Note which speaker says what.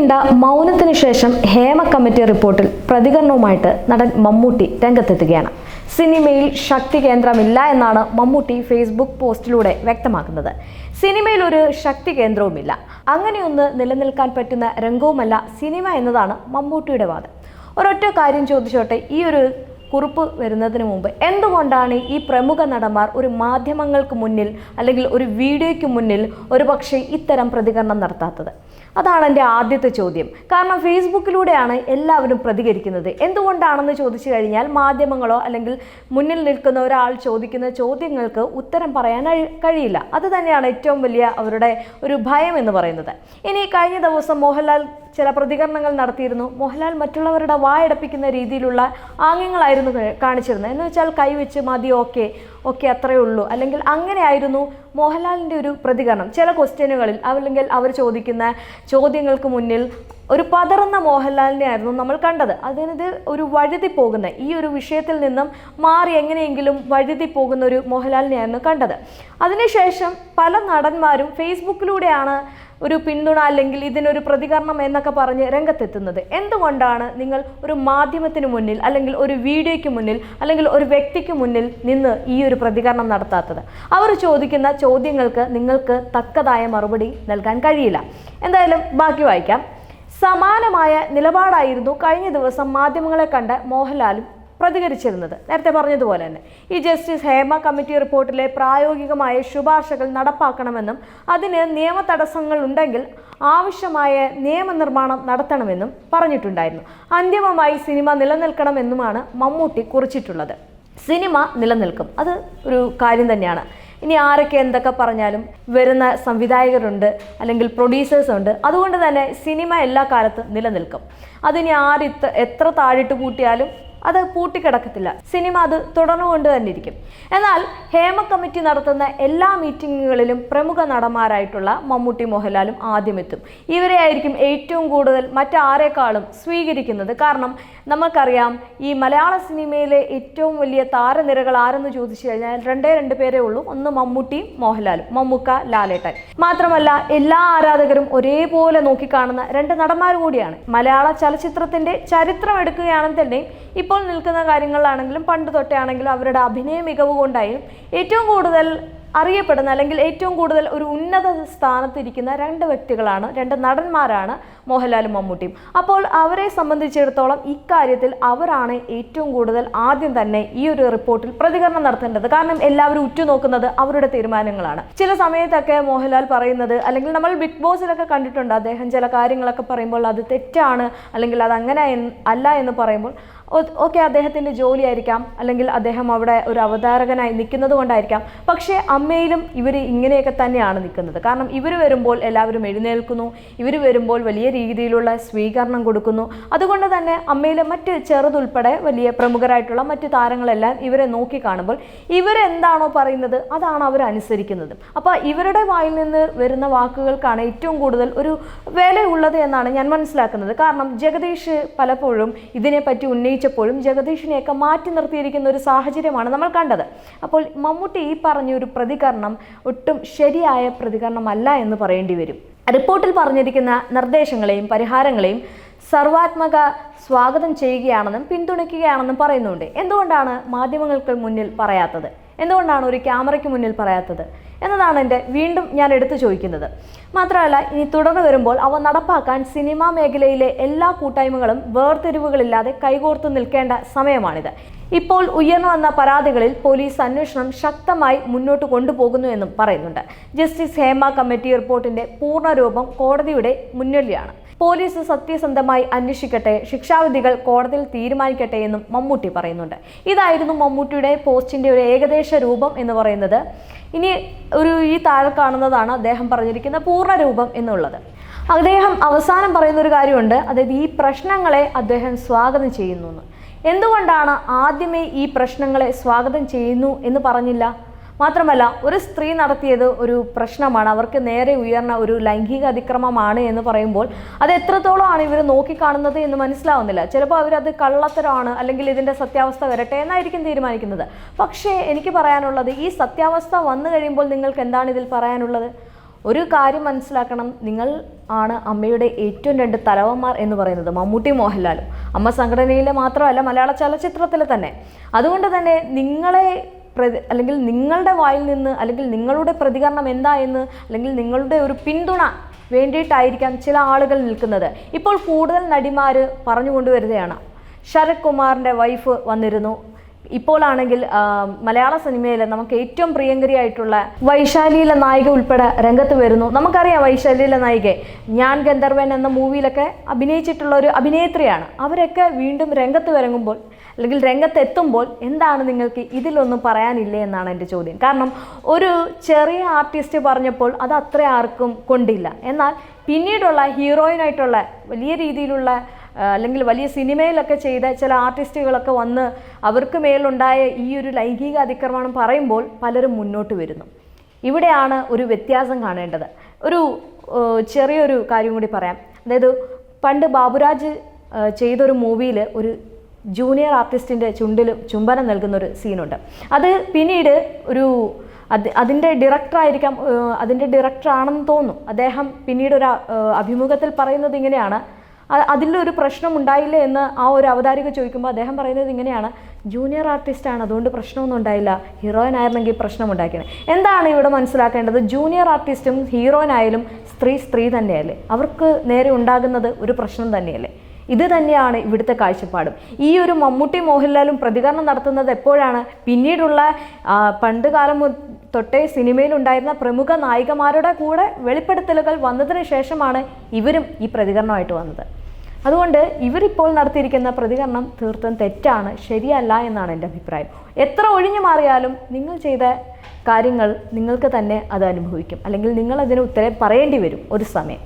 Speaker 1: നീണ്ട മൗനത്തിന് ശേഷം ഹേമ കമ്മിറ്റി റിപ്പോർട്ടിൽ പ്രതികരണവുമായിട്ട് നടൻ മമ്മൂട്ടി രംഗത്തെത്തുകയാണ്. സിനിമയിൽ ശക്തി കേന്ദ്രമില്ല എന്നാണ് മമ്മൂട്ടി ഫേസ്ബുക്ക് പോസ്റ്റിലൂടെ വ്യക്തമാക്കുന്നത്. സിനിമയിൽ ഒരു ശക്തി കേന്ദ്രവുമില്ല. അങ്ങനെയൊന്ന് നിലനിൽക്കാൻ പറ്റുന്ന രംഗവുമല്ല സിനിമ എന്നതാണ് മമ്മൂട്ടിയുടെ വാദം. ഒരൊറ്റ കാര്യം ചോദിച്ചോട്ടെ ഈ ഒരു കുറിപ്പ് വരുന്നതിന് മുമ്പ് എന്തുകൊണ്ടാണ് ഈ പ്രമുഖ നടന്മാർ ഒരു മാധ്യമങ്ങൾക്ക് മുന്നിൽ അല്ലെങ്കിൽ ഒരു വീഡിയോയ്ക്ക് മുന്നിൽ ഒരു പക്ഷേ ഇത്തരം പ്രതികരണം നടത്താത്തത്? അതാണ് എന്റെ ആദ്യത്തെ ചോദ്യം. കാരണം ഫേസ്ബുക്കിലൂടെയാണ് എല്ലാവരും പ്രതികരിക്കുന്നത്. എന്തുകൊണ്ടാണെന്ന് ചോദിച്ചു കഴിഞ്ഞാൽ മാധ്യമങ്ങളോ അല്ലെങ്കിൽ മുന്നിൽ നിൽക്കുന്ന ഒരാൾ ചോദിക്കുന്ന ചോദ്യങ്ങൾക്ക് ഉത്തരം പറയാൻ കഴിയില്ല. അത് തന്നെയാണ് ഏറ്റവും വലിയ അവരുടെ ഒരു ഭയം എന്ന് പറയുന്നത്. ഇനി കഴിഞ്ഞ ദിവസം മോഹൻലാൽ ചില പ്രതികരണങ്ങൾ നടത്തിയിരുന്നു. മോഹൻലാൽ മറ്റുള്ളവരുടെ വായടപ്പിക്കുന്ന രീതിയിലുള്ള ആംഗ്യങ്ങളായിരുന്നു കാ- കാണിച്ചിരുന്നത്. എന്ന് വെച്ചാൽ കൈവച്ച് മതി ഓക്കെ ഓക്കെ അത്രയേ ഉള്ളൂ. അല്ലെങ്കിൽ അങ്ങനെയായിരുന്നു മോഹൻലാലിന്റെ ഒരു പ്രതികരണം. ചില ക്വസ്റ്റ്യനുകളിൽ അല്ലെങ്കിൽ അവർ ചോദിക്കുന്ന ചോദ്യങ്ങൾക്ക് മുന്നിൽ ഒരു പതറുന്ന മോഹൻലാലിനെ ആയിരുന്നു നമ്മൾ കണ്ടത്. അതിനത് ഒരു വഴുതി പോകുന്ന ഈ ഒരു വിഷയത്തിൽ നിന്നും മാറി എങ്ങനെയെങ്കിലും വഴുതി പോകുന്ന ഒരു മോഹൻലാലിനെയായിരുന്നു കണ്ടത്. അതിനുശേഷം പല നടന്മാരും ഫേസ്ബുക്കിലൂടെയാണ് ഒരു പിന്തുണ അല്ലെങ്കിൽ ഇതിനൊരു പ്രതികരണം എന്നൊക്കെ പറഞ്ഞ് രംഗത്തെത്തുന്നത്. എന്തുകൊണ്ടാണ് നിങ്ങൾ ഒരു മാധ്യമത്തിന് മുന്നിൽ അല്ലെങ്കിൽ ഒരു വീഡിയോയ്ക്ക് മുന്നിൽ അല്ലെങ്കിൽ ഒരു വ്യക്തിക്ക് മുന്നിൽ നിന്ന് ഈ ഒരു പ്രതികരണം നടത്താത്തത്? അവർ ചോദിക്കുന്ന ചോദ്യങ്ങൾക്ക് നിങ്ങൾക്ക് തക്കതായ മറുപടി നൽകാൻ കഴിയില്ല. എന്തായാലും ബാക്കി വായിക്കാം. സമാനമായ നിലപാടായിരുന്നു കഴിഞ്ഞ ദിവസം മാധ്യമങ്ങളെ കണ്ട മോഹൻലാലും പ്രതികരിച്ചിരുന്നത്. നേരത്തെ പറഞ്ഞതുപോലെ തന്നെ. ഈ ജസ്റ്റിസ് ഹേമ കമ്മിറ്റി റിപ്പോർട്ടിലെ പ്രായോഗികമായ ശുപാർശകൾ നടപ്പാക്കണമെന്നും അതിന് നിയമ തടസ്സങ്ങൾ ഉണ്ടെങ്കിൽ ആവശ്യമായ നിയമനിർമ്മാണം നടത്തണമെന്നും പറഞ്ഞിട്ടുണ്ടായിരുന്നു. അന്തിമമായി സിനിമ നിലനിൽക്കണമെന്നുമാണ് മമ്മൂട്ടി കുറിച്ചിട്ടുള്ളത്. സിനിമ നിലനിൽക്കും. അത് ഒരു കാര്യം തന്നെയാണ്. ഇനി ആരൊക്കെ എന്തൊക്കെ പറഞ്ഞാലും വരുന്ന സംവിധായകരുണ്ട് അല്ലെങ്കിൽ പ്രൊഡ്യൂസേഴ്സ് ഉണ്ട് അതുകൊണ്ട് തന്നെ സിനിമ എല്ലാ കാലത്തും നിലനിൽക്കും. അതിനി ആര് എത്ര താഴിട്ട് പൂട്ടിയാലും അത് പൂട്ടിക്കിടക്കത്തില്ല. സിനിമ അത് തുടർന്നുകൊണ്ട് തന്നെ ഇരിക്കും എന്നാൽ ഹേമ കമ്മിറ്റി നടത്തുന്ന എല്ലാ മീറ്റിങ്ങുകളിലും പ്രമുഖ നടന്മാരായിട്ടുള്ള മമ്മൂട്ടി മോഹൻലാലും ആദ്യമെത്തും. ഇവരെ ആയിരിക്കും ഏറ്റവും കൂടുതൽ മറ്റാരെക്കാളും സ്വീകരിക്കുന്നത്. കാരണം നമുക്കറിയാം ഈ മലയാള സിനിമയിലെ ഏറ്റവും വലിയ താരനിരകൾ ആരെന്ന് ചോദിച്ചു കഴിഞ്ഞാൽ രണ്ടേ രണ്ട് പേരേ ഉള്ളൂ. ഒന്ന് മമ്മൂട്ടിയും മോഹൻലാലും. മമ്മൂക്ക ലാലേട്ടൻ. മാത്രമല്ല എല്ലാ ആരാധകരും ഒരേപോലെ നോക്കിക്കാണുന്ന രണ്ട് നടന്മാർ കൂടിയാണ്. മലയാള ചലച്ചിത്രത്തിന്റെ ചരിത്രം എടുക്കുകയാണെങ്കിൽ തന്നെയും ഇപ്പോൾ നിൽക്കുന്ന കാര്യങ്ങളിലാണെങ്കിലും പണ്ട് തൊട്ടേ ആണെങ്കിലും അവരുടെ അഭിനയ മികവ് കൊണ്ടായും ഏറ്റവും കൂടുതൽ അറിയപ്പെടുന്ന അല്ലെങ്കിൽ ഏറ്റവും കൂടുതൽ ഒരു ഉന്നത സ്ഥാനത്തിരിക്കുന്ന രണ്ട് വ്യക്തികളാണ് രണ്ട് നടന്മാരാണ് മോഹൻലാലും മമ്മൂട്ടിയും അപ്പോൾ അവരെ സംബന്ധിച്ചിടത്തോളം ഇക്കാര്യത്തിൽ അവരാണ് ഏറ്റവും കൂടുതൽ ആദ്യം തന്നെ ഈ ഒരു റിപ്പോർട്ടിൽ പ്രതികരണം നടത്തേണ്ടത്. കാരണം എല്ലാവരും ഉറ്റുനോക്കുന്നത് അവരുടെ തീരുമാനങ്ങളാണ്. ചില സമയത്തൊക്കെ മോഹൻലാൽ പറയുന്നത് അല്ലെങ്കിൽ നമ്മൾ ബിഗ് ബോസിലൊക്കെ കണ്ടിട്ടുണ്ട് അദ്ദേഹം ചില കാര്യങ്ങളൊക്കെ പറയുമ്പോൾ അത് തെറ്റാണ് അല്ലെങ്കിൽ അത് അങ്ങനെ അല്ല എന്ന് പറയുമ്പോൾ ഓക്കെ അദ്ദേഹത്തിന്റെ ജോലിയായിരിക്കാം അല്ലെങ്കിൽ അദ്ദേഹം അവിടെ ഒരു അവതാരകനായി നിൽക്കുന്നത് കൊണ്ടായിരിക്കാം. പക്ഷേ അമ്മയിലും ഇവർ ഇങ്ങനെയൊക്കെ തന്നെയാണ് നിൽക്കുന്നത്. കാരണം ഇവർ വരുമ്പോൾ എല്ലാവരും എഴുന്നേൽക്കുന്നു ഇവർ വരുമ്പോൾ വലിയ രീതിയിലുള്ള സ്വീകരണം കൊടുക്കുന്നു. അതുകൊണ്ട് തന്നെ അമ്മയിലെ മറ്റ് ചെറുതുൾപ്പെടെ വലിയ പ്രമുഖരായിട്ടുള്ള മറ്റ് താരങ്ങളെല്ലാം ഇവരെ നോക്കി കാണുമ്പോൾ ഇവരെന്താണോ പറയുന്നത് അതാണ് അവർ അനുസരിക്കുന്നത്. അപ്പോൾ ഇവരുടെ വായിൽ നിന്ന് വരുന്ന വാക്കുകൾക്കാണ് ഏറ്റവും കൂടുതൽ ഒരു വിലയുള്ളത് എന്നാണ് ഞാൻ മനസ്സിലാക്കുന്നത്. കാരണം ജഗദീഷ് പലപ്പോഴും ഇതിനെപ്പറ്റി ഉന്നയിച്ചപ്പോഴും ജഗദീഷിനെയൊക്കെ മാറ്റി നിർത്തിയിരിക്കുന്ന ഒരു സാഹചര്യമാണ് നമ്മൾ കണ്ടത്. അപ്പോൾ മമ്മൂട്ടി ഈ പറഞ്ഞ ഒരു പ്രതികരണം ഒട്ടും ശരിയായ പ്രതികരണമല്ല എന്ന് പറയേണ്ടി വരും. റിപ്പോർട്ടിൽ പറഞ്ഞിരിക്കുന്ന നിർദ്ദേശങ്ങളെയും പരിഹാരങ്ങളെയും സർവാത്മക സ്വാഗതം ചെയ്യുകയാണെന്നും പിന്തുണയ്ക്കുകയാണെന്നും പറയുന്നുണ്ട്. എന്തുകൊണ്ടാണ് മാധ്യമങ്ങൾക്ക് മുന്നിൽ പറയാത്തത്? എന്തുകൊണ്ടാണ് ഒരു ക്യാമറയ്ക്ക് മുന്നിൽ പറയാത്തത്? എന്നതാണ് എന്റെ വീണ്ടും ഞാൻ എടുത്തു ചോദിക്കുന്നത്. മാത്രമല്ല ഇനി തുടർന്ന് വരുമ്പോൾ അവ നടപ്പാക്കാൻ സിനിമാ മേഖലയിലെ എല്ലാ കൂട്ടായ്മകളും വേർതിരിവുകളില്ലാതെ കൈകോർത്ത് നിൽക്കേണ്ട സമയമാണിത്. ഇപ്പോൾ ഉയർന്നു വന്ന പരാതികളിൽ പോലീസ് അന്വേഷണം ശക്തമായി മുന്നോട്ട് കൊണ്ടുപോകുന്നു എന്നും പറയുന്നുണ്ട്. ജസ്റ്റിസ് ഹേമ കമ്മിറ്റി റിപ്പോർട്ടിന്റെ പൂർണരൂപം കോടതിയുടെ മുന്നിലാണ്. പോലീസ് സത്യസന്ധമായി അന്വേഷിക്കട്ടെ ശിക്ഷാവിധികൾ കോടതിയിൽ തീരുമാനിക്കട്ടെ എന്നും മമ്മൂട്ടി പറയുന്നുണ്ട്. ഇതായിരുന്നു മമ്മൂട്ടിയുടെ പോസ്റ്റിന്റെ ഒരു ഏകദേശ രൂപം എന്ന് പറയുന്നത്. ഇനി ഒരു ഈ താഴെ കാണുന്നതാണ് അദ്ദേഹം പറഞ്ഞിരിക്കുന്ന പൂർണ രൂപം എന്നുള്ളത്. അദ്ദേഹം അവസാനം പറയുന്ന ഒരു കാര്യമുണ്ട്. അതായത് ഈ പ്രശ്നങ്ങളെ അദ്ദേഹം സ്വാഗതം ചെയ്യുന്നു എന്തുകൊണ്ടാണ് ആദ്യമേ ഈ പ്രശ്നങ്ങളെ സ്വാഗതം ചെയ്യുന്നു എന്ന് പറഞ്ഞില്ല? മാത്രമല്ല ഒരു സ്ത്രീ നടത്തിയത് ഒരു പ്രശ്നമാണ്. അവർക്ക് നേരെ ഉയർന്ന ഒരു ലൈംഗിക അതിക്രമമാണ് എന്ന് പറയുമ്പോൾ അത് എത്രത്തോളമാണ് ഇവർ നോക്കിക്കാണുന്നത് എന്ന് മനസ്സിലാവുന്നില്ല. ചിലപ്പോൾ അവരത് കള്ളത്തരമാണ് അല്ലെങ്കിൽ ഇതിന്റെ സത്യാവസ്ഥ വരട്ടെ എന്നായിരിക്കും തീരുമാനിക്കുന്നത്. പക്ഷേ എനിക്ക് പറയാനുള്ളത് ഈ സത്യാവസ്ഥ വന്നു കഴിയുമ്പോൾ നിങ്ങൾക്ക് എന്താണ് ഇതിൽ പറയാനുള്ളത്? ഒരു കാര്യം മനസ്സിലാക്കണം. നിങ്ങൾ ആണ് അമ്മയുടെ ഏറ്റവും രണ്ട് തലവന്മാർ എന്ന് പറയുന്നത് മമ്മൂട്ടി മോഹൻലാലും. അമ്മ സംഘടനയിലെ മാത്രമല്ല മലയാള ചലച്ചിത്രത്തിലെ തന്നെ. അതുകൊണ്ട് തന്നെ നിങ്ങളെ അല്ലെങ്കിൽ നിങ്ങളുടെ വായിൽ നിന്ന് അല്ലെങ്കിൽ നിങ്ങളുടെ പ്രതികരണം എന്താ എന്ന് അല്ലെങ്കിൽ നിങ്ങളുടെ ഒരു പിന്തുണ വേണ്ടിയിട്ടായിരിക്കാം ചില ആളുകൾ നിൽക്കുന്നത്. ഇപ്പോൾ കൂടുതൽ നടിമാർ പറഞ്ഞുകൊണ്ടുവരികയാണ് ശരത് കുമാറിന്റെ വൈഫ് വന്നിരുന്നു. ഇപ്പോഴാണെങ്കിൽ മലയാള സിനിമയിൽ നമുക്ക് ഏറ്റവും പ്രിയങ്കരിയായിട്ടുള്ള വൈശാലിയിലെ നായിക ഉൾപ്പെടെ രംഗത്ത് വരുന്നു. നമുക്കറിയാം വൈശാലിയിലെ നായികയെ. ഞാൻ ഗന്ധർവൻ എന്ന മൂവിയിലൊക്കെ അഭിനയിച്ചിട്ടുള്ള ഒരു അഭിനേത്രിയാണ്. അവരൊക്കെ വീണ്ടും രംഗത്ത് വരങ്ങുമ്പോൾ അല്ലെങ്കിൽ രംഗത്തെത്തുമ്പോൾ എന്താണ് നിങ്ങൾക്ക് ഇതിലൊന്നും പറയാനില്ലേ എന്നാണ് എന്റെ ചോദ്യം. കാരണം ഒരു ചെറിയ ആർട്ടിസ്റ്റ് പറഞ്ഞപ്പോൾ അത് അത്ര ആർക്കും കൊണ്ടില്ല. എന്നാൽ പിന്നീടുള്ള ഹീറോയിനായിട്ടുള്ള വലിയ രീതിയിലുള്ള അല്ലെങ്കിൽ വലിയ സിനിമയിലൊക്കെ ചെയ്ത ചില ആർട്ടിസ്റ്റുകളൊക്കെ വന്ന് അവർക്ക് മേലുണ്ടായ ഈ ഒരു ലൈംഗിക അതിക്രമണം പറയുമ്പോൾ പലരും മുന്നോട്ട് വരുന്നു. ഇവിടെയാണ് ഒരു വ്യത്യാസം കാണേണ്ടത്. ഒരു ചെറിയൊരു കാര്യം കൂടി പറയാം. അതായത് പണ്ട് ബാബുരാജ് ചെയ്തൊരു മൂവിയിൽ ഒരു ജൂനിയർ ആർട്ടിസ്റ്റിന്റെ ചുണ്ടിൽ ചുംബനം നൽകുന്ന ഒരു സീനുണ്ട്. അത് പിന്നീട് ഒരു അത് അതിന്റെ ഡയറക്ടറായിരിക്കാം ഏഹ്, അതിന്റെ ഡയറക്ടറാണെന്ന് തോന്നുന്നു. അദ്ദേഹം പിന്നീട് ഒരു അഭിമുഖത്തിൽ പറയുന്നത് ഇങ്ങനെയാണ്. അതിലൊരു പ്രശ്നം ഉണ്ടായില്ല എന്ന് ആ ഒരു അവതാരിക ചോദിക്കുമ്പോൾ അദ്ദേഹം പറയുന്നത് ഇങ്ങനെയാണ്. ജൂനിയർ ആർട്ടിസ്റ്റാണ് അതുകൊണ്ട് പ്രശ്നമൊന്നും ഉണ്ടായില്ല. ഹീറോയിൻ ആയിരുന്നെങ്കിൽ പ്രശ്നം ഉണ്ടാക്കിയത് എന്താണ് ഇവിടെ മനസ്സിലാക്കേണ്ടത്? ജൂനിയർ ആർട്ടിസ്റ്റും ഹീറോയിൻ ആയാലും സ്ത്രീ സ്ത്രീ തന്നെയല്ലേ? അവർക്ക് നേരെ ഉണ്ടാകുന്നത് ഒരു പ്രശ്നം തന്നെയല്ലേ? ഇത് തന്നെയാണ് ഇവിടുത്തെ കാഴ്ചപ്പാടും. ഈ ഒരു മമ്മൂട്ടി മോഹൻലാലും പ്രതികരണം നടത്തുന്നത് എപ്പോഴാണ്? പിന്നീടുള്ള പണ്ട് കാലം തൊട്ടേ സിനിമയിലുണ്ടായിരുന്ന പ്രമുഖ നായികമാരുടെ കൂടെ വെളിപ്പെടുത്തലുകൾ വന്നതിന് ശേഷമാണ് ഇവരും ഈ പ്രതികരണമായിട്ട് വന്നത്. അതുകൊണ്ട് ഇവരിപ്പോൾ നടത്തിയിരിക്കുന്ന പ്രതികരണം തീർത്തും തെറ്റാണ് ശരിയല്ല എന്നാണ് എന്റെ അഭിപ്രായം. എത്ര ഒഴിഞ്ഞു മാറിയാലും നിങ്ങൾ ചെയ്ത കാര്യങ്ങൾ നിങ്ങൾക്ക് തന്നെ അത് അനുഭവിക്കും. അല്ലെങ്കിൽ നിങ്ങൾ അതിന് ഉത്തരം പറയേണ്ടി വരും ഒരു സമയം.